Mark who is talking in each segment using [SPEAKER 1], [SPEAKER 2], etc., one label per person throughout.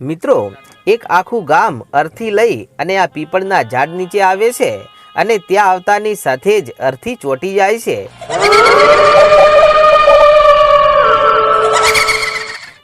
[SPEAKER 1] મિત્રો, એક આખું ગામ અર્થી લઈ અને આ પીપળના ઝાડ નીચે આવે છે અને ત્યાં આવતાની સાથે જ અર્થી ચોટી જાય છે.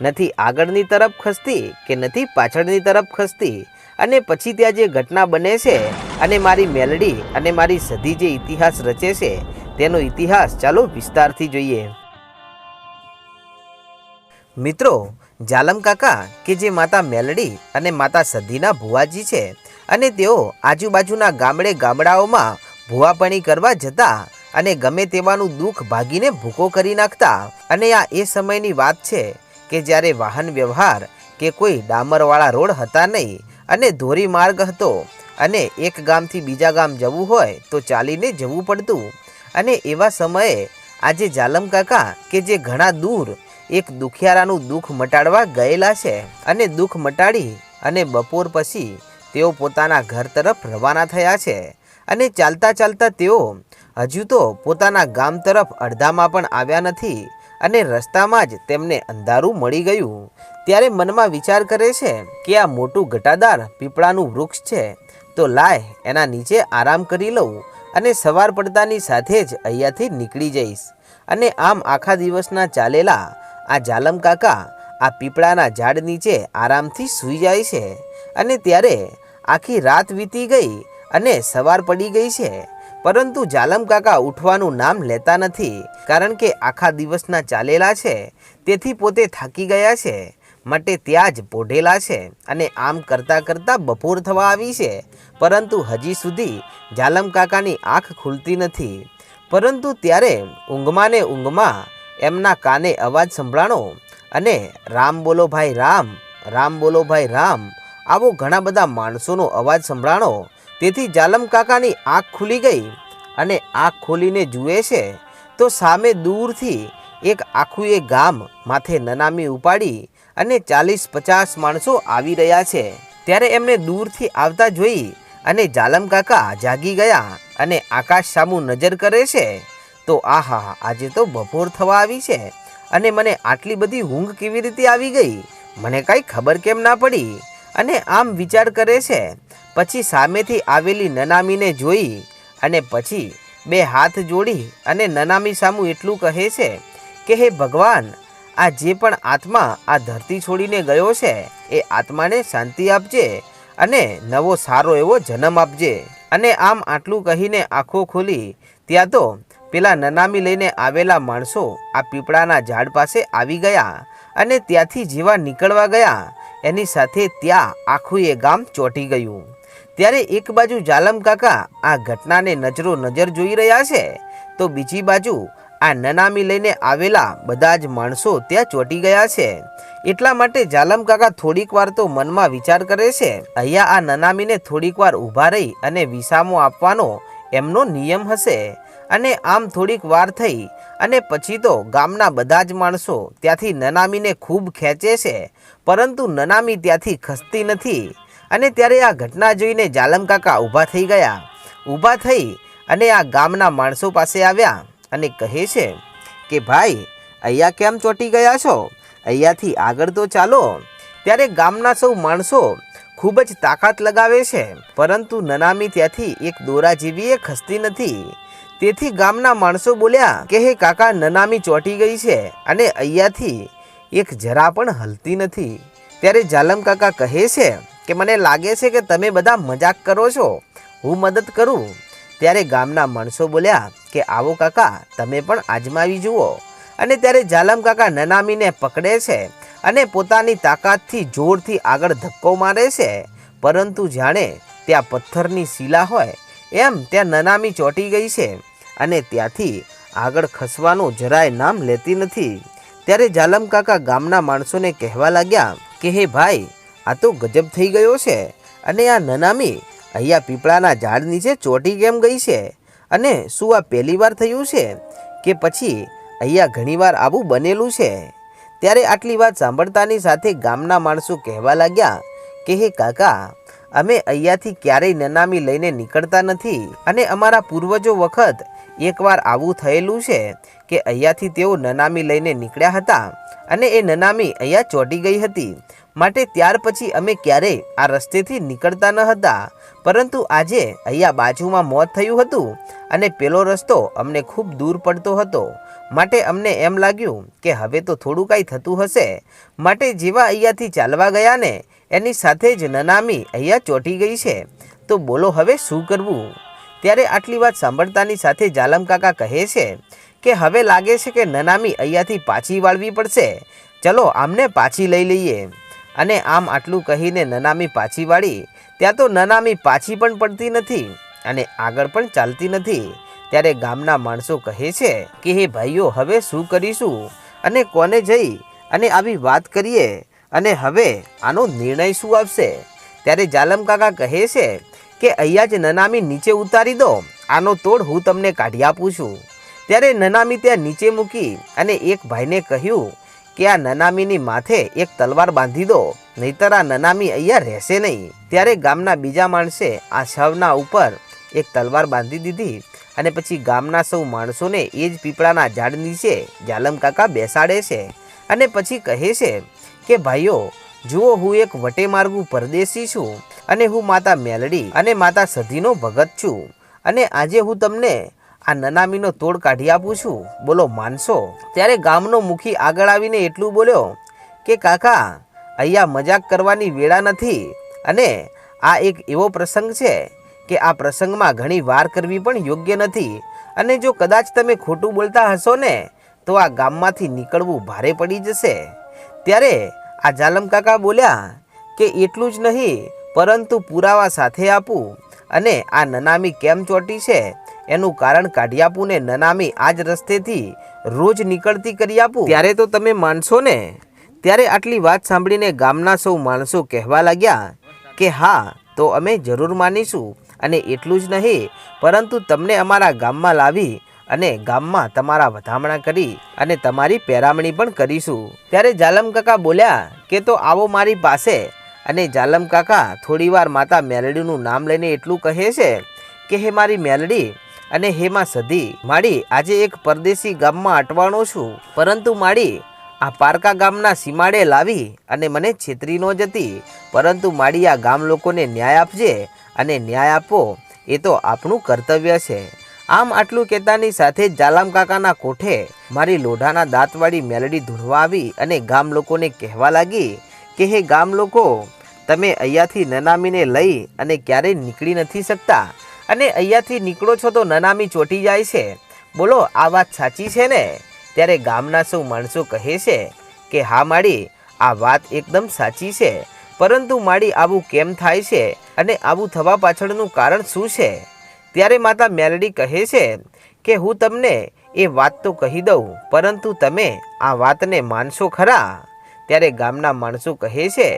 [SPEAKER 1] નથી આગળની તરફ ખસતી કે નથી પાછળની તરફ ખસતી અને પછી ત્યાં જે ઘટના બને છે અને મારી મેલડી અને મારી સધી જે ઇતિહાસ રચે છે, તેનો ઇતિહાસ ચાલો વિસ્તારથી જોઈએ. મિત્રો જાલમ કાકા, કે જે માતા મેલડી અને માતા સધીના ભુવાજી છે અને તેઓ આજુબાજુના ગામડે ગામડાઓમાં ભુવાપણી કરવા જતા અને ગમે તેવાનું દુઃખ ભાગીને ભૂકો કરી નાખતા. અને આ એ સમયની વાત છે કે જ્યારે વાહન વ્યવહાર કે કોઈ ડામરવાળા રોડ હતા નહીં અને ધોરી માર્ગ હતો અને એક ગામથી બીજા ગામ જવું હોય તો ચાલીને જવું પડતું. અને એવા સમયે આજે જાલમ કાકા, કે જે ઘણા દૂર એક દુખિયારાનું દુઃખ મટાડવા ગયેલા છે અને દુઃખ મટાડી અને બપોર પછી તેઓ પોતાના ઘર તરફ રવાના થયા છે અને ચાલતા ચાલતા તેઓ હજુ તો પોતાના ગામ તરફ અડધામાં પણ આવ્યા નથી અને રસ્તામાં જ તેમને અંધારું મળી ગયું. ત્યારે મનમાં વિચાર કરે છે કે આ મોટું ઘટાદાર પીપળાનું વૃક્ષ છે. તો લાય, એના નીચે આરામ કરી લઉં અને સવાર પડતાની સાથે જ અહીંયાથી નીકળી જઈશ. અને આમ આખા દિવસના ચાલેલા આ જાલમ કાકા આ પીપળાના ઝાડ નીચે આરામથી સૂઈ જાય છે અને ત્યારે આખી રાત વીતી ગઈ અને સવાર પડી ગઈ છે. પરંતુ જાલમ કાકા ઉઠવાનું નામ લેતા નથી કારણ કે આખા દિવસના ચાલેલા છે. તેથી પોતે થાકી ગયા છે. માટે ત્યાં જ પોઢેલા છે અને આમ કરતાં કરતાં બપોર થવા આવી છે. પરંતુ હજી સુધી જાલમ કાકાની આંખ ખુલતી નથી. પરંતુ ત્યારે ઊંઘમાં ને ઊંઘમાં એમના કાને અવાજ સંભળાણો? અને રામ બોલો ભાઈ રામ રામ બોલો ભાઈ રામ, આવો ઘણા બધા માણસોનો અવાજ સંભળાણો. તેથી જાલમ કાકાની આંખ ખુલી ગઈ અને આંખ ખોલીને જુએ છે. તો સામે દૂરથી એક આખું એ ગામ માથે નનામી ઉપાડી અને ચાલીસ પચાસ માણસો આવી રહ્યા છે. ત્યારે એમને દૂરથી આવતા જોઈ અને જાલમ કાકા જાગી ગયા અને આકાશ સામું નજર કરે છે. તો આહા, આજે તો બપોર થવા આવી છે અને મને આટલી બધી ઊંઘ કેવી રીતે આવી ગઈ? મને કાંઈ ખબર કેમ ના પડી? અને આમ વિચાર કરે છે. પછી સામેથી આવેલી નનામીને જોઈ અને પછી બે હાથ જોડી અને નનામી સામું એટલું કહે છે કે, હે ભગવાન, આ જે પણ આત્મા આ ધરતી છોડીને ગયો છે, એ આત્માને શાંતિ આપજે અને નવો સારો એવો જન્મ આપજે. અને આમ આટલું કહીને આંખો ખોલી, ત્યાં તો પેલા નનામી લઈને આવેલા માણસો આ પીપળાના ઝાડ પાસે આવી ગયા અને ત્યાંથી જેવા નીકળવા ગયા. એની સાથે ત્યાં આખું એ ગામ ચોંટી ગયું. ત્યારે એક બાજુ જાલમ કાકા આ ઘટનાને નજરો નજર જોઈ રહ્યા છે, તો બીજી બાજુ આ નનામી લઈને આવેલા બધા જ માણસો ત્યાં ચોંટી ગયા છે. એટલા માટે જાલમ કાકા થોડીક વાર તો મનમાં વિચાર કરે છે, અહીંયા આ નનામીને થોડીક વાર ઊભા રહી અને વિસામો આપવાનો એમનો નિયમ હશે. અને આમ થોડીક વાર થઈ અને પછી તો ગામના બધા જ માણસો ત્યાંથી નનામીને ખૂબ ખેંચે છે. પરંતુ નનામી ત્યાંથી ખસતી નથી અને ત્યારે આ ઘટના જોઈને જાલમ કાકા ઊભા થઈ ગયા. ઊભા થઈ અને આ ગામના માણસો પાસે આવ્યા અને કહે છે કે, ભાઈ, અહીંયા કેમ ચોંટી ગયા છો? અહીંયાથી આગળ તો ચાલો. ત્યારે ગામના સૌ માણસો ખૂબ જ તાકાત લગાવે છે. પરંતુ નનામી ત્યાંથી એક દોરા જેવી એ ખસતી નથી. તેથી ગામના માણસો બોલ્યા કે, હે કાકા, નનામી ચોંટી ગઈ છે અને અહીંયાથી એક જરા પણ હલતી નથી. ત્યારે જાલમ કાકા કહે છે કે, મને લાગે છે કે તમે બધા મજાક કરો છો. હું મદદ કરું. ત્યારે ગામના માણસો બોલ્યા કે, આવો કાકા, તમે પણ આજમાવી જુઓ. અને ત્યારે જાલમ કાકા નનામીને પકડે છે અને પોતાની તાકાતથી જોરથી આગળ ધક્કો મારે છે. પરંતુ જાણે ત્યાં પથ્થરની શિલા હોય, એમ ત્યાં નનામી ચોંટી ગઈ છે. અને ત્યાંથી આગળ ખસવાનું જરાય નામ લેતી નથી. ત્યારે જાલમ કાકા ગામના માણસોને કહેવા લાગ્યા કે, હે ભાઈ, આ તો ગજબ થઈ ગયો છે અને આ નનામી અહીંયા પીપળાના ઝાડ નીચે ચોટી કેમ ગઈ છે? અને શું આ પહેલી વાર થયું છે કે પછી અહીંયા ઘણીવાર આવું બનેલું છે? ત્યારે આટલી વાત સાંભળતાની સાથે ગામના માણસો કહેવા લાગ્યા કે, હે કાકા, અમે અહીંયાથી ક્યારેય નનામી લઈને નીકળતા નથી અને અમારા પૂર્વજો વખત એકવાર આવું થયેલું છે કે અહીંયાથી તેઓ નનામી લઈને નીકળ્યા હતા અને એ નનામી અહીંયા ચોંટી ગઈ હતી. માટે ત્યાર પછી અમે ક્યારેય આ રસ્તેથી નીકળતા ન હતા. પરંતુ આજે અહીંયા બાજુમાં મોત થયું હતું અને પેલો રસ્તો અમને ખૂબ દૂર પડતો હતો. માટે અમને એમ લાગ્યું કે હવે તો થોડું કાંઈ થતું હશે. માટે જેવા અહીંયાથી ચાલવા ગયા ને, એની સાથે જ નનામી અહીંયા ચોંટી ગઈ છે. તો બોલો હવે શું કરવું? ત્યારે આટલી વાત સાંભળતાની સાથે જાલમ કાકા કહે છે કે હવે લાગે છે કે નનામી અહીંયાથી પાછી વાળવી પડશે. ચલો આમને પાછી લઈ લઈએ. અને આમ આટલું કહીને નનામી પાછી વાળી. ત્યાં તો નનામી પાછી પણ પડતી નથી અને આગળ પણ ચાલતી નથી. ત્યારે ગામના માણસો કહે છે કે, હે ભાઈઓ, હવે શું કરીશું? અને કોને જઈ? અને આવી વાત કરીએ? અને હવે આનો નિર્ણય શું આવશે? ત્યારે જાલમ કાકા કહે છે કે અહીંયા જ નનામી નીચે ઉતારી દો. આનો તોડ હું તમને કાઢી આપું છું. ત્યારે નનામી ત્યાં નીચે મૂકી અને એક ભાઈને કહ્યું કે આ નનામીની માથે એક તલવાર બાંધી દો, નહીતર આ નનામી અહીંયા રહેશે નહીં. ત્યારે ગામના બીજા માણસે આ શવના ઉપર એક તલવાર બાંધી દીધી અને પછી ગામના સૌ માણસોને એ જ પીપળાના ઝાડ નીચે જાલમ કાકા બેસાડે છે અને પછી કહે છે કે, ભાઈઓ જુઓ, હું એક વટેમાર્ગુ પરદેશી છું અને હું માતા મેલડી અને માતા સધીનો ભગત છું અને આજે હું તમને આ નનામીનો તોડ કાઢી આપું છું. બોલો માનશો ત્યારે ગામનો મુખી આગળ આવીને એટલું બોલ્યો કે, કાકા, અહીંયા મજાક કરવાની વેળા નથી અને આ એક એવો પ્રસંગ છે કે આ પ્રસંગમાં ઘણી વાર કરવી પણ યોગ્ય નથી અને જો કદાચ તમે ખોટું બોલતા હશો ને, તો આ ગામમાંથી નીકળવું ભારે પડી જશે. ત્યારે આ જાલમ કાકા બોલ્યા કે એટલું જ નહીં, પરંતુ પુરાવા સાથે આપું. અને આ નનામી કેમ ચોટી છે? એનું કારણ કાઢી આપું ને નનામી આ જ રસ્તેથી રોજ નીકળતી કરી આપું. ત્યારે તો તમે માનશો ને? ત્યારે આટલી વાત સાંભળીને ગામના સૌ માણસો કહેવા લાગ્યા કે હા, તો અમે જરૂર માનીશું. અને એટલું જ નહીં, પરંતુ તમને અમારા ગામમાં લાવી અને ગામમાં તમારા વધામણા કરી અને તમારી પેરામણી પણ કરીશું. ત્યારે જાલમ કાકા બોલ્યા કે તો આવો મારી પાસે. અને જાલમ કાકા થોડીવાર માતા મેલડીનું નામ લઈને એટલું કહે છે કે, હે મારી મેલડી અને હે માં સધી, માડી આજે એક પરદેશી ગામમાં અટવાનો છું. પરંતુ માડી આ પારકા ગામના સીમાડે લાવી અને મને છેતરી ન જતી. પરંતુ માળી આ ગામ લોકોને ન્યાય આપજે અને ન્યાય આપો. એ તો આપણું કર્તવ્ય છે. આમ આટલું કહેતાની સાથે જાલામ કાકાના કોઠે મારી લોઢાના દાંતવાળી મેલડી ધૂણવા આવી અને ગામ લોકોને કહેવા લાગી કે, હે ગામ લોકો, તમે અહીંયાથી નનામીને લઈ અને ક્યારેય નીકળી નથી શકતા અને અહીંયાથી નીકળો છો તો નનામી ચોટી જાય છે. બોલો, આ વાત સાચી છે ને? ત્યારે ગામના સૌ માણસો કહે છે કે, હા માડી, આ વાત એકદમ સાચી છે, પરંતુ માડી આવું કેમ થાય છે અને આવું થવા પાછળનું કારણ શું છે? ત્યારે માતા મેલડી કહે છે કે હું તમને એ વાત તો કહી દઉં, પરંતુ તમે આ વાતને માનશો ખરા? ત્યારે ગામના માણસો કહે છે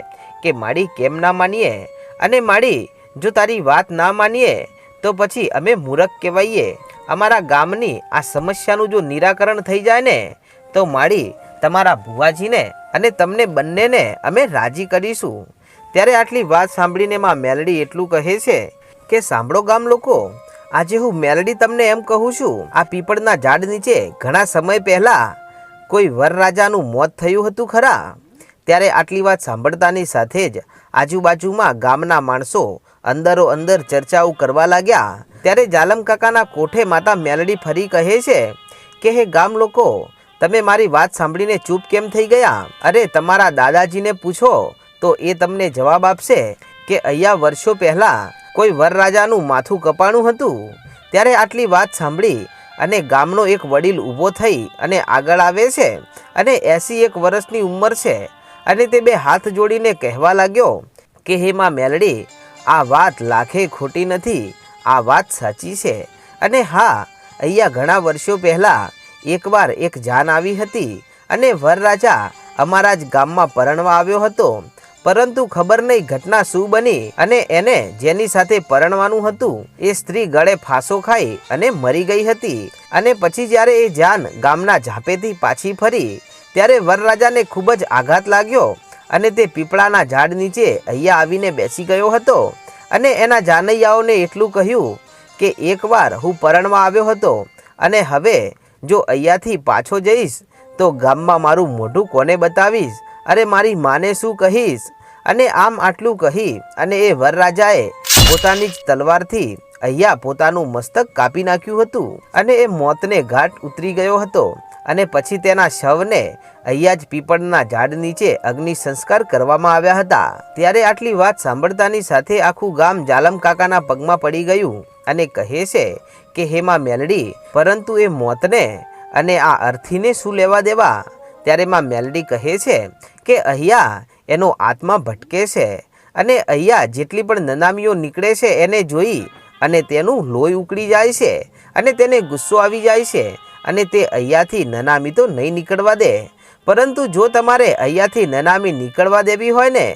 [SPEAKER 1] કે, માડી કેમ ના માનીએ? અને માડી, જો તારી વાત ના માનીએ, તો પછી અમે મૂરખ કહેવાઈએ. અમારા ગામની આ સમસ્યાનું જો નિરાકરણ થઈ જાય ને, તો માડી, તમારા ભુવાજીને અને તમને બંનેને અમે રાજી કરીશું. ત્યારે આટલી વાત સાંભળીને માં મેલડી એટલું કહે છે કે સાંભળો ગામ લોકો, આજે હું મેલડી તમને એમ કહું છું, આ પીપળના ઝાડ નીચે ઘણા સમય પહેલા કોઈ વરરાજાનું મોત થયું હતું ખરા? ત્યારે આટલી વાત સાંભળતાની સાથે જ આજુબાજુમાં ગામના માણસો અંદરો અંદર ચર્ચાઓ કરવા લાગ્યા. ત્યારે જાલમ કાકાના કોઠે માતા મેલડી ફરી કહે છે કે, હે ગામ લોકો, તમે મારી વાત સાંભળીને ચૂપ કેમ થઈ ગયા? અરે, તમારા દાદાજીને પૂછો, તો એ તમને જવાબ આપશે કે, અહીંયા વર્ષો પહેલાં કોઈ વરરાજાનું માથું કપાણું હતું? ત્યારે આટલી વાત સાંભળી અને ગામનો એક વડીલ ઊભો થઈ અને આગળ આવે છે અને એસી એક વર્ષની ઉંમર છે અને તે બે હાથ જોડીને કહેવા લાગ્યો કે, હે માં મેલડી, આ વાત લાખે ખોટી નથી, આ વાત સાચી છે. અને હા, અહીંયા ઘણા વર્ષો પહેલાં એકવાર એક જાન આવી હતી અને વરરાજા અમારા જ ગામમાં પરણવા આવ્યો હતો પરંતુ ખબર નહીં ઘટના શું બની અને એને જેની સાથે પરણવાનું હતું, એ સ્ત્રી ગળે ફાંસો ખાઈ અને મરી ગઈ હતી. અને પછી જ્યારે એ જાન ગામના ઝાપેથી પાછી ફરી, ત્યારે વરરાજાને ખૂબ જ આઘાત લાગ્યો અને તે પીપળાના ઝાડ નીચે અહીંયા આવીને બેસી ગયો હતો. અને એના જાનૈયાઓને એટલું કહ્યું કે એકવાર હું પરણવા આવ્યો હતો અને હવે જો અહીંયાથી પાછો જઈશ, તો ગામમાં મારું મોઢું કોને બતાવીશ? અરે મારી માને શું કહીશ? અને આમ આટલું કહી અને એ વરરાજાએ પોતાની જ તલવારથી અહીંયા પોતાનું મસ્તક કાપી નાખ્યું હતું અને એ મોતને ઘાટ ઉતરી ગયો હતો અને પછી તેના શવને અહીંયા જ પીપળના ઝાડ નીચે અગ્નિ સંસ્કાર કરવામાં આવ્યા હતા. ત્યારે આટલી વાત સાંભળતાની સાથે આખું ગામ જાલમ કાકાના પગમાં પડી ગયું અને કહે છે કે હેમાં મેલડી, પરંતુ એ મોતને અને આ અર્થીને શું લેવા દેવા? ત્યારે માં મેલડી કહે છે કે અહીંયા એનો આત્મા ભટકે છે અને અહીંયા જેટલી પણ નનામીઓ નીકળે છે એને જોઈ અને તેનું લોહી ઉકળી જાય છે અને તેને ગુસ્સો આવી જાય છે અને તે અહીંયાથી નનામી તો નહીં નીકળવા દે. પરંતુ જો તમારે અહીંયાથી નનામી નીકળવા દેવી હોય ને,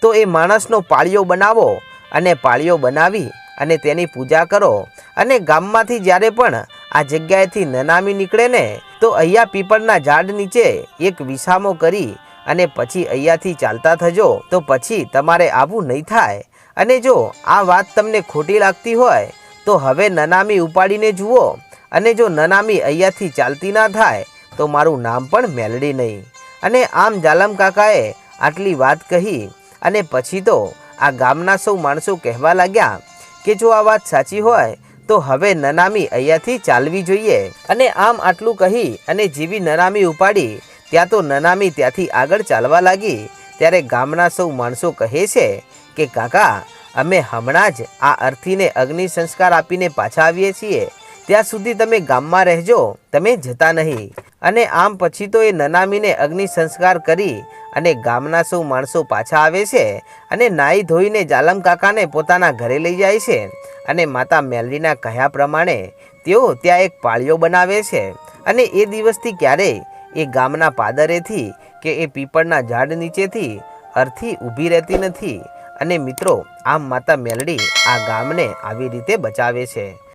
[SPEAKER 1] તો એ માણસનો પાળિયો બનાવો અને પાળિયો બનાવી અને તેની પૂજા કરો. અને ગામમાંથી જ્યારે પણ આ જગ્યાએથી નનામી નીકળે ને, તો અહીંયા પીપળના ઝાડ નીચે એક વિસામો કરી અને પછી અહીંયાથી ચાલતા થજો, તો પછી તમારે આવું નહીં થાય. અને જો આ વાત તમને ખોટી લાગતી હોય, તો હવે નનામી ઉપાડીને જુઓ. અને જો નનામી અહીંયાથી ચાલતી ના થાય, તો મારું નામ પણ મેલડી નહીં. અને આમ જાલમ કાકાએ આટલી વાત કહી, અને પછી તો આ ગામના સૌ માણસો કહેવા લાગ્યા કે જો આ વાત સાચી હોય, તો હવે નનામી અહીંયાથી ચાલવી જોઈએ. અને આમ આટલું કહી, અને જેવી નનામી ઉપાડી ત્યાં તો નનામી ત્યાંથી આગળ ચાલવા લાગી. ત્યારે ગામના સૌ માણસો કહે છે કે, કાકા, અમે હમણાં જ આ અર્થીને અગ્નિ સંસ્કાર આપીને પાછા આવીએ છીએ. ત્યાં સુધી તમે ગામમાં રહેજો, તમે જતા નહીં. અને આમ પછી તો એ નનામીને અગ્નિ સંસ્કાર કરી અને ગામના સૌ માણસો પાછા આવે છે અને નાહી ધોઈને જાલમ કાકાને પોતાના ઘરે લઈ જાય છે. અને માતા મેલડીના કહ્યા પ્રમાણે તેઓ ત્યાં એક પાળીઓ બનાવે છે. અને એ દિવસથી ક્યારેય એ ગામના પાદરેથી કે એ પીપળના ઝાડ નીચેથી અર્થી ઊભી રહેતી નથી. અને મિત્રો, આમ માતા મેલડી આ ગામને આવી રીતે બચાવે છે.